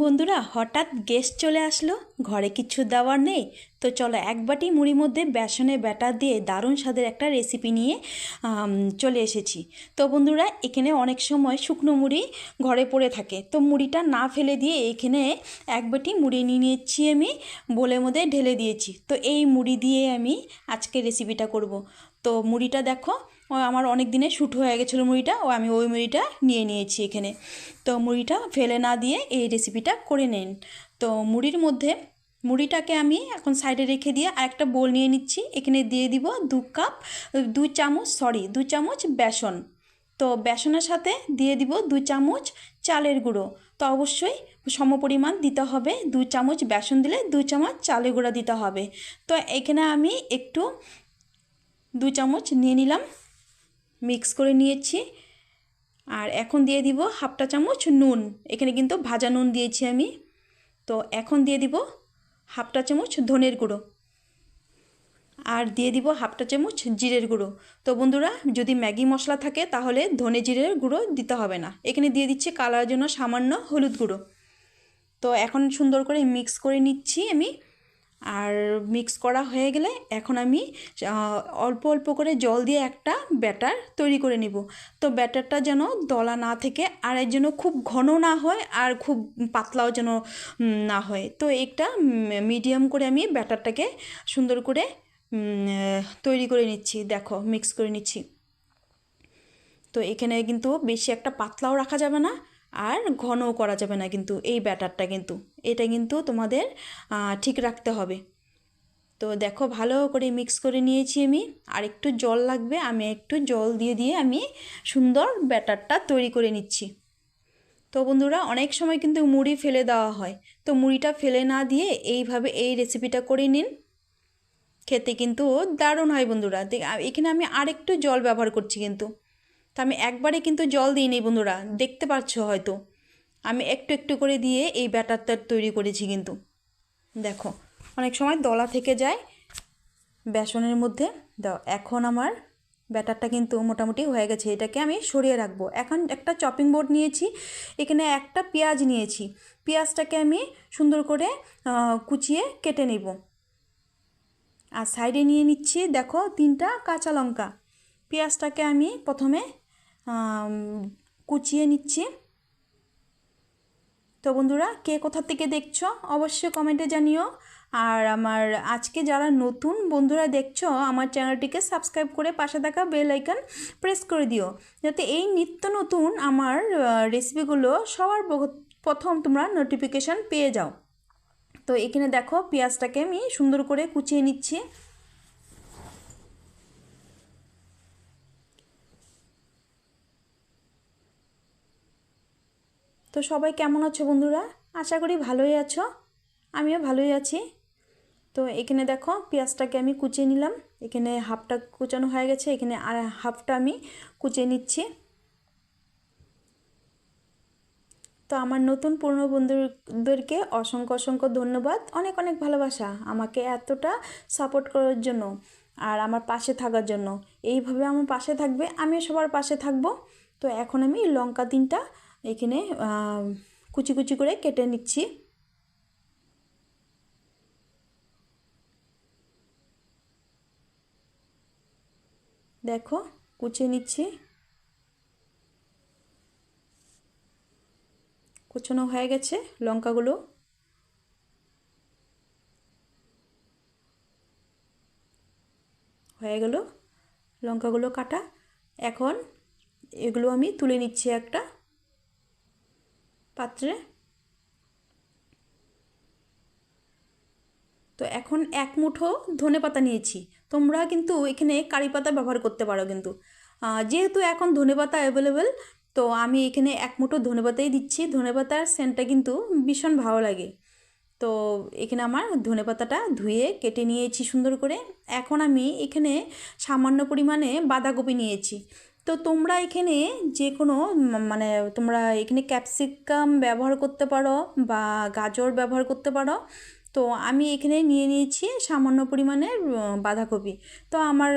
বন্ধুরা, হঠাৎ গেস্ট চলে আসলো। ঘরে কিছু দেওয়ার নেই। তো চলো এক বাটি মুড়ির মধ্যে বেসনে ব্যাটার দিয়ে দারুণ স্বাদের একটা রেসিপি নিয়ে চলে এসেছি। তো বন্ধুরা, এখানে অনেক সময় শুকনো মুড়ি ঘরে পড়ে থাকে। তো মুড়িটা না ফেলে দিয়ে এখানে এক বাটি মুড়ি নিয়ে নিয়েছি আমি, বোলের মধ্যে ঢেলে দিয়েছি। তো এই মুড়ি দিয়ে আমি আজকে রেসিপিটা করব। তো মুড়িটা দেখো আমার অনেক দিনে শ্যুট হয়ে গেছিল মুড়িটা, ও আমি ওই মুড়িটা নিয়ে নিয়েছি এখানে। তো মুড়িটা ফেলে না দিয়ে এই রেসিপিটা করে নিন। তো মুড়ির মধ্যে, মুড়িটাকে আমি এখন সাইডে রেখে দিয়ে আর একটা বোল নিয়ে নিচ্ছি। এখানে দিয়ে দিব দু কাপ দু চামচ সরি দু চামচ বেসন। তো বেসনের সাথে দিয়ে দিব দু চামচ চালের গুঁড়ো। তো অবশ্যই সমপরিমাণ দিতে হবে। দু চামচ বেসন দিলে দু চামচ চালের গুঁড়ো দিতে হবে। তো এখানে আমি একটু দু চামচ নিয়ে নিলাম। মিক্স করে নিয়েছি। আর এখন দিয়ে দিব হাফটা চামচ নুন। এখানে কিন্তু ভাজা নুন দিয়েছি আমি। তো এখন দিয়ে দিব হাফটা চামচ ধনের গুঁড়ো। আর দিয়ে দিব হাফটা চামচ জিরের গুঁড়ো। তো বন্ধুরা, যদি ম্যাগি মশলা থাকে তাহলে ধনে জিরের গুঁড়ো দিতে হবে না। এখানে দিয়ে দিচ্ছি কালার জন্য সামান্য হলুদ গুঁড়ো। তো এখন সুন্দর করে মিক্স করে নিচ্ছি আমি। আর মিক্স করা হয়ে গেলে এখন আমি অল্প অল্প করে জল দিয়ে একটা ব্যাটার তৈরি করে নিব। তো ব্যাটারটা যেন দলা না থেকে আর এর জন্য খুব ঘন না হয় আর খুব পাতলাও যেন না হয়। তো একটা মিডিয়াম করে আমি ব্যাটারটাকে সুন্দর করে তৈরি করে নিচ্ছি। দেখো মিক্স করে নিচ্ছি। তো এখানে কিন্তু বেশি একটা পাতলাও রাখা যাবে না। আর ঘনও করা যাবে না কিন্তু এই ব্যাটারটা কিন্তু। এটা কিন্তু তোমাদের ঠিক রাখতে হবে। তো দেখো ভালো করে মিক্স করে নিয়েছি আমি। আর একটু জল লাগবে, আমি একটু জল দিয়ে দিয়ে আমি সুন্দর ব্যাটারটা তৈরি করে নিচ্ছি। তো বন্ধুরা, অনেক সময় কিন্তু মুড়ি ফেলে দেওয়া হয়। তো মুড়িটা ফেলে না দিয়ে এইভাবে এই রেসিপিটা করে নিন। খেতে কিন্তু দারুণ হয় বন্ধুরা। এখানে আমি আরেকটু জল ব্যবহার করছি কিন্তু। তো আমি একবারে কিন্তু জল দিইনি বন্ধুরা, দেখতে পাচ্ছ হয়তো। আমি একটু একটু করে দিয়ে এই ব্যাটারটা তৈরি করেছি কিন্তু। দেখো, অনেক সময় দলা থেকে যায় বেসনের মধ্যে। দাও, এখন আমার ব্যাটারটা কিন্তু মোটামুটি হয়ে গেছে। এটাকে আমি সরিয়ে রাখব। এখন একটা চপিং বোর্ড নিয়েছি, এখানে একটা পেঁয়াজ নিয়েছি। পেঁয়াজটাকে আমি সুন্দর করে কুচিয়ে কেটে নেব। আর সাইডে নিয়ে নিচ্ছি, দেখো, তিনটা কাঁচা লঙ্কা। পেঁয়াজটাকে আমি প্রথমে কুচিয়ে নিচ্ছি। তো বন্ধুরা, কে কোথা থেকে দেখছ অবশ্যই কমেন্টে জানিও। আর আমার আজকে যারা নতুন বন্ধুরা দেখছ, আমার চ্যানেলটিকে সাবস্ক্রাইব করে পাশে থাকা বেল আইকন প্রেস করে দিও। যাতে এই নিত্য নতুন আমার রেসিপিগুলো সবার প্রথম তোমরা নোটিফিকেশান পেয়ে যাও। তো এখানে দেখো, পেঁয়াজটাকে আমি সুন্দর করে কুচিয়ে নিচ্ছি। তো সবাই কেমন আছো বন্ধুরা? আশা করি ভালোই আছো। আমিও ভালোই আছি। তো এখানে দেখো পেঁয়াজটাকে আমি কুচিয়ে নিলাম। এখানে হাফটা কুচানো হয়ে গেছে। এখানে আর হাফটা আমি কুচিয়ে নিচ্ছি। তো আমার নতুন পুরনো বন্ধুদেরকে অসংখ্য অসংখ্য ধন্যবাদ। অনেক অনেক ভালোবাসা আমাকে এতটা সাপোর্ট করার জন্য আর আমার পাশে থাকার জন্য। এইভাবে আমার পাশে থাকবে, আমিও সবার পাশে থাকব। তো এখন আমি লঙ্কা তিনটা এখানে কুচি কুচি করে কেটে নিচ্ছি। দেখো, কুচিয়ে নিচ্ছি। কুচনো হয়ে গেছে লঙ্কাগুলো। হয়ে গেল লঙ্কাগুলো কাটা। এখন এগুলো আমি তুলে নিচ্ছি একটা। পাত্রে। তো এখন এক মুঠো ধনে পাতা নিয়েছি। তোমরা কিন্তু এখানে কারি পাতা ব্যবহার করতে পারো কিন্তু। যেহেতু এখন ধনে পাতা অ্যাভেলেবেল তো আমি এখানে এক মুঠো ধনে পাতাই দিচ্ছি। ধনে পাতার সেন্টটা কিন্তু ভীষণ ভালো লাগে। তো এখানে আমার ধনে পাতাটা ধুয়ে কেটে নিয়েছি সুন্দর করে। এখন আমি এখানে সামান্য পরিমাণে বাঁধাকপি নিয়েছি। তো তোমরা এখানে যে কোনো মানে তোমরা এখানে ক্যাপসিকাম ব্যবহার করতে পারো বা গাজর ব্যবহার করতে পারো। তো আমি এখানে নিয়ে নিয়েছি সামান্য পরিমাণে বাঁধাকপি। তো আমার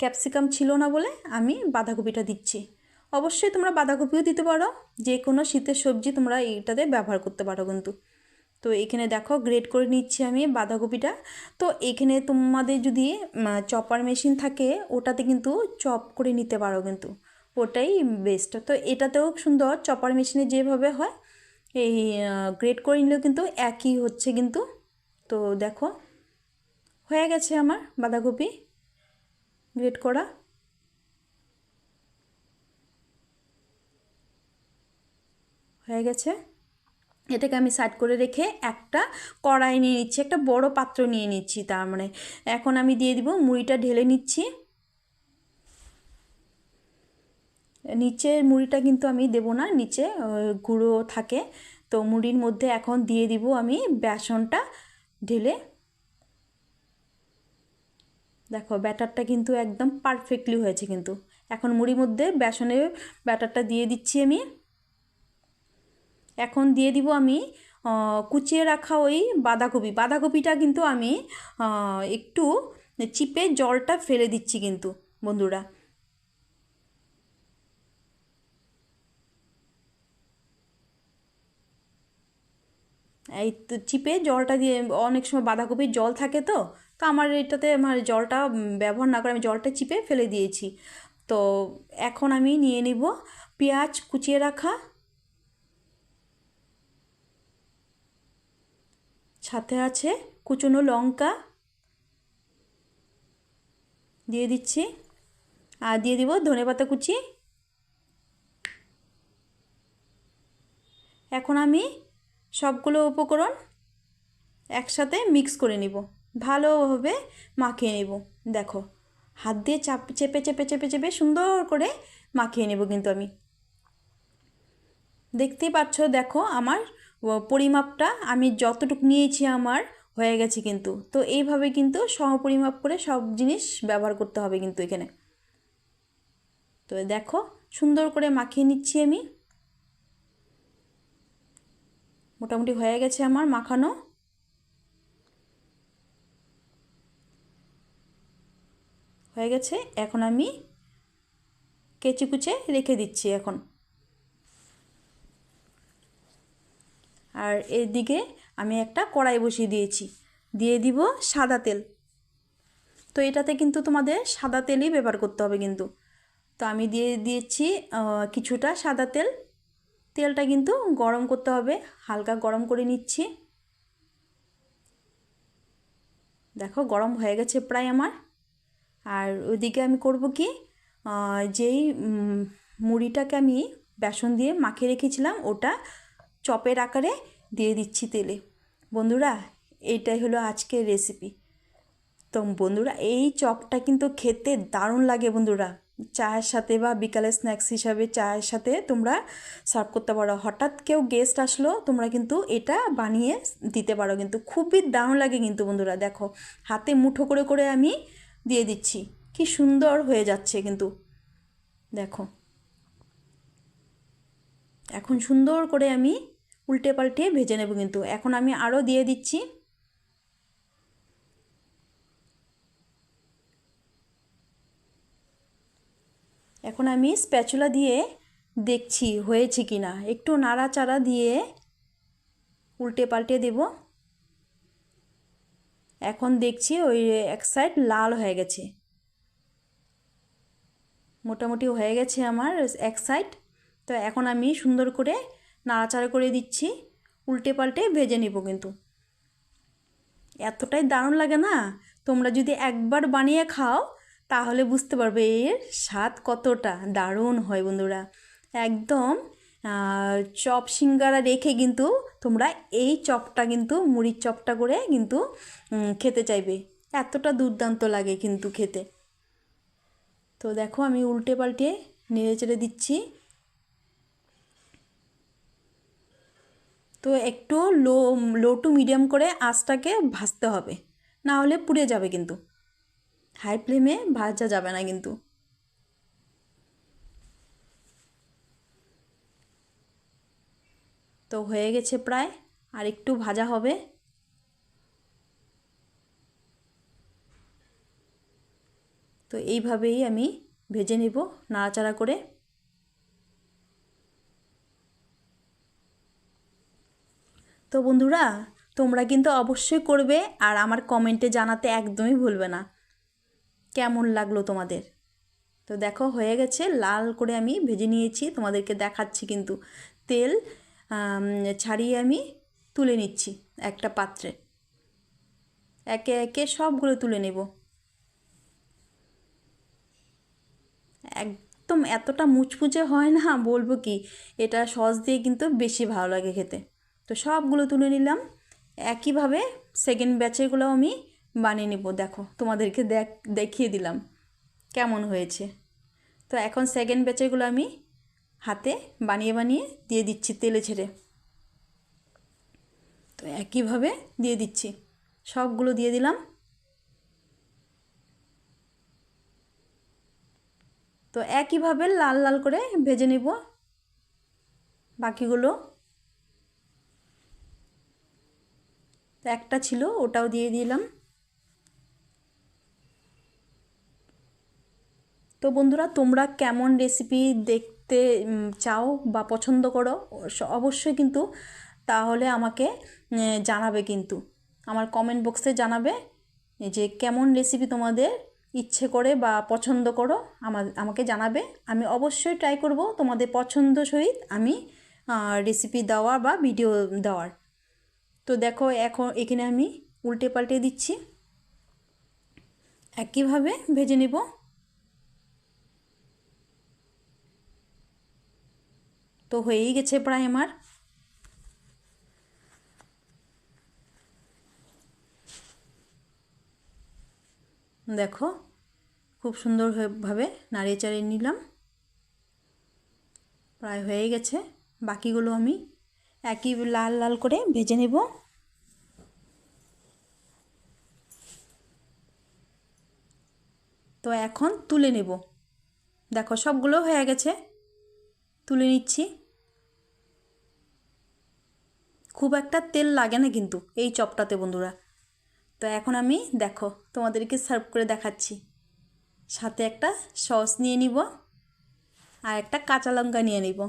ক্যাপসিকাম ছিল না বলে আমি বাঁধাকপিটা দিচ্ছি। অবশ্যই তোমরা বাঁধাকপিও দিতে পারো যে কোনো শীতের সবজি তোমরা এইটাতে ব্যবহার করতে পারো কিন্তু। তো এখানে দেখো গ্রেড করে নিচ্ছি আমি বাঁধাকপিটা। তো এখানে তোমাদের যদি চপার মেশিন থাকে, ওটাতে কিন্তু চপ করে নিতে পারো কিন্তু। ওটাই বেস্ট তো এটাতেও সুন্দর চপার মেশিনে যেভাবে হয়, এই গ্রেড করে নিলেও কিন্তু একই হচ্ছে কিন্তু। তো দেখো, হয়ে গেছে আমার বাঁধাকপি গ্রেড করা। হয়ে গেছে। এটাকে আমি সাইড করে রেখে একটা কড়াই নিয়ে নিচ্ছি, একটা বড় পাত্র নিয়ে নিচ্ছি তার মানে। এখন আমি দিয়ে দিব, মুড়িটা ঢেলে নিচ্ছি। নিচের মুড়িটা কিন্তু আমি দেব না, নিচে গুঁড়ো থাকে। তো মুড়ির মধ্যে এখন দিয়ে দিব আমি বেসনটা ঢেলে। দেখো, ব্যাটারটা কিন্তু একদম পারফেক্টলি হয়েছে কিন্তু। এখন মুড়ির মধ্যে বেসনের ব্যাটারটা দিয়ে দিচ্ছি আমি। এখন দিয়ে দিব আমি কুচিয়ে রাখা ওই বাঁধাকপি। বাঁধাকপিটা কিন্তু আমি একটু চিপে জলটা ফেলে দিচ্ছি কিন্তু, বন্ধুরা। এই তো চিপে জলটা দিয়ে, অনেক সময় বাঁধাকপির জল থাকে তো তো আমার এটাতে আমার জলটা ব্যবহার না করে আমি জলটা চিপে ফেলে দিয়েছি। তো এখন আমি নিয়ে নিব পেঁয়াজ কুচিয়ে রাখা সাথে আছে কুচনো লঙ্কা। দিয়ে দিচ্ছি। আর দিয়ে দিব ধনে পাতা কুচি। এখন আমি সবগুলো উপকরণ একসাথে মিক্স করে নিব। ভালোভাবে মাখিয়ে নেব। দেখো, হাত দিয়ে চাপ, চেপে চেপে চেপে চেপে সুন্দর করে মাখিয়ে নেব কিন্তু আমি। দেখতেই পাচ্ছ, দেখো আমার পরিমাপটা আমি যতটুকু নিয়েছি আমার হয়ে গেছে কিন্তু। তো এইভাবে কিন্তু সমপরিমাপ করে সব জিনিস ব্যবহার করতে হবে কিন্তু এখানে। তো দেখো, সুন্দর করে মাখিয়ে নিচ্ছি আমি। মোটামুটি হয়ে গেছে আমার মাখানো। হয়ে গেছে, এখন আমি কেচি কুচে রেখে দিচ্ছি এখন। আর এদিকে আমি একটা কড়াই বসিয়ে দিয়েছি। দিয়ে দিব সাদা তেল। তো এটাতে কিন্তু তোমাদের সাদা তেলই ব্যবহার করতে হবে কিন্তু। তো আমি দিয়ে দিয়েছি কিছুটা সাদা তেল। তেলটা কিন্তু গরম করতে হবে, হালকা গরম করে নিচ্ছি। দেখো গরম হয়ে গেছে প্রায় আমার। আর ওইদিকে আমি করব কি যেই মুড়িটাকে আমি বেসন দিয়ে মাখিয়ে রেখেছিলাম, ওটা চপের আকারে দিয়ে দিচ্ছি তেলে। বন্ধুরা, এইটাই হলো আজকের রেসিপি তো বন্ধুরা, এই চপটা কিন্তু খেতে দারুণ লাগে বন্ধুরা। চায়ের সাথে বা বিকালে স্ন্যাক্স হিসাবে চায়ের সাথে তোমরা সার্ভ করতে পারো। হঠাৎ কেউ গেস্ট আসলো, তোমরা কিন্তু এটা বানিয়ে দিতে পারো। কিন্তু খুবই দারুণ লাগে কিন্তু বন্ধুরা, দেখো। হাতে মুঠো করে করে আমি দিয়ে দিচ্ছি। কি সুন্দর হয়ে যাচ্ছে কিন্তু। দেখো। এখন সুন্দর করে আমি উল্টে পাল্টে ভেজে নেব কিন্তু। এখন আমি আরও দিয়ে দিচ্ছি। এখন আমি স্প্যাচুলা দিয়ে দেখছি হয়েছে কি না। একটু নাড়াচাড়া দিয়ে উল্টে পাল্টে দেব। এখন দেখছি ওই এক সাইড লাল হয়ে গেছে। মোটামুটি হয়ে গেছে আমার এক সাইড। তো এখন আমি সুন্দর করে নাড়াচাড়া করে দিচ্ছি, উল্টে পাল্টে ভেজে নেব কিন্তু। এতটাই দারুণ লাগে না? তোমরা যদি একবার বানিয়ে খাও, তাহলে বুঝতে পারবে এর স্বাদ কতটা দারুণ হয় বন্ধুরা। একদম চপ সিঙ্গারা রেখে কিন্তু তোমরা এই চপটা কিন্তু, মুড়ির চপটা করে কিন্তু খেতে চাইবে। এতটা দুর্দান্ত লাগে কিন্তু খেতে। তো দেখো আমি উল্টে পাল্টে নেড়ে চেড়ে দিচ্ছি। তো একটু লো লো টু মিডিয়াম করে আঁচটাকে ভাজতে হবে। না হলে পুড়ে যাবে কিন্তু। হাই ফ্লেমে ভাজা যাবে না কিন্তু। তো হয়ে গেছে প্রায়, আর একটু ভাজা হবে। তো এইভাবেই আমি ভেজে নেব, নাড়াচাড়া করে। তো বন্ধুরা, তোমরা কিন্তু অবশ্যই করবে আর আমার কমেন্টে জানাতে একদমই ভুলবে না। কেমন লাগল তোমাদের? তো দেখো, হয়ে গেছে, লাল করে আমি ভেজে নিয়েছি, তোমাদেরকে দেখাচ্ছি কিন্তু। তেল ছাড়িয়ে আমি তুলে নিচ্ছি একটা পাত্রে। একে একে সবগুলো তুলে নেব। একদম এতটা মুচমুচে হয় না, বলব কি, এটা সস দিয়ে কিন্তু বেশি ভালো লাগে খেতে। তো সবগুলো তুলে নিলাম। একইভাবে সেকেন্ড ব্যাচেরগুলো আমি বানিয়ে নেব। দেখো, তোমাদেরকে দেখ, দেখিয়ে দিলাম কেমন হয়েছে। তো এখন সেকেন্ড ব্যাচেরগুলো আমি হাতে বানিয়ে বানিয়ে দিয়ে দিচ্ছি তেলে ছেড়ে। তো একইভাবে দিয়ে দিচ্ছি। সবগুলো দিয়ে দিলাম। তো একইভাবে লাল লাল করে ভেজে নেব। বাকিগুলো তো একটা ছিল, ওটাও দিয়ে দিলাম। তো বন্ধুরা, তোমরা কেমন রেসিপি দেখতে চাও বা পছন্দ করো অবশ্যই কিন্তু তাহলে আমাকে জানাবে কিন্তু। আমার কমেন্ট বক্সে জানাবে যে কেমন রেসিপি তোমাদের ইচ্ছে করে বা পছন্দ করো আমার আমাকে জানাবে। আমি অবশ্যই ট্রাই করব তোমাদের পছন্দ সহিত আমি রেসিপি দেওয়া বা ভিডিও দেওয়ার। তো দেখো এখন এখানে আমি উল্টে পাল্টে দিচ্ছি। একইভাবে ভেজে নেব। তো হয়েই গেছে প্রায় আমার। দেখো খুব সুন্দরভাবে নাড়িয়ে চাড়িয়ে নিলাম। প্রায় হয়ে গেছে। বাকিগুলো আমি একই লাল লাল করে ভেজে নেব। তো এখন তুলে নেব। দেখো সবগুলো হয়ে গেছে। তুলে নিচ্ছি। খুব একটা তেল লাগে না কিন্তু এই চপটাতে বন্ধুরা। তো এখন আমি দেখো তোমাদেরকে সার্ভ করে দেখাচ্ছি। সাথে একটা সস নিয়ে নিব আর একটা কাঁচা লঙ্কা নিয়ে নিব।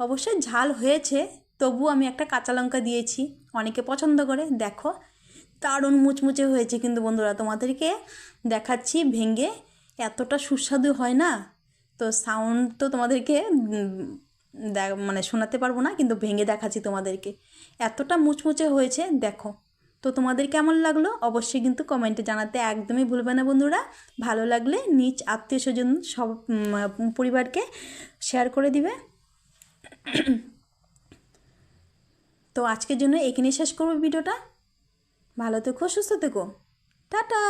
অবশ্যই ঝাল হয়েছে তবু আমি একটা কাঁচা লঙ্কা দিয়েছি। অনেকে পছন্দ করে। দেখো, দারুণ মুচমুচে হয়েছে কিন্তু বন্ধুরা, তোমাদেরকে দেখাচ্ছি ভেঙে। এতটা সুস্বাদু হয় না? তো সাউন্ড তো তোমাদেরকে মানে শোনাতে পারব না, কিন্তু ভেঙে দেখাচ্ছি তোমাদেরকে। এতটা মুচমুচে হয়েছে, দেখো। তো তোমাদের কেমন লাগল? অবশ্যই কিন্তু কমেন্টে জানাতে একদমই ভুলবে না বন্ধুরা। ভালো লাগলে নিজ আত্মীয় স্বজন সব পরিবারকে শেয়ার করে দিবে। তো আজকের জন্য এখানে শেষ করব ভিডিওটা। ভালো থেকো সুস্থ থেকো। টাটা!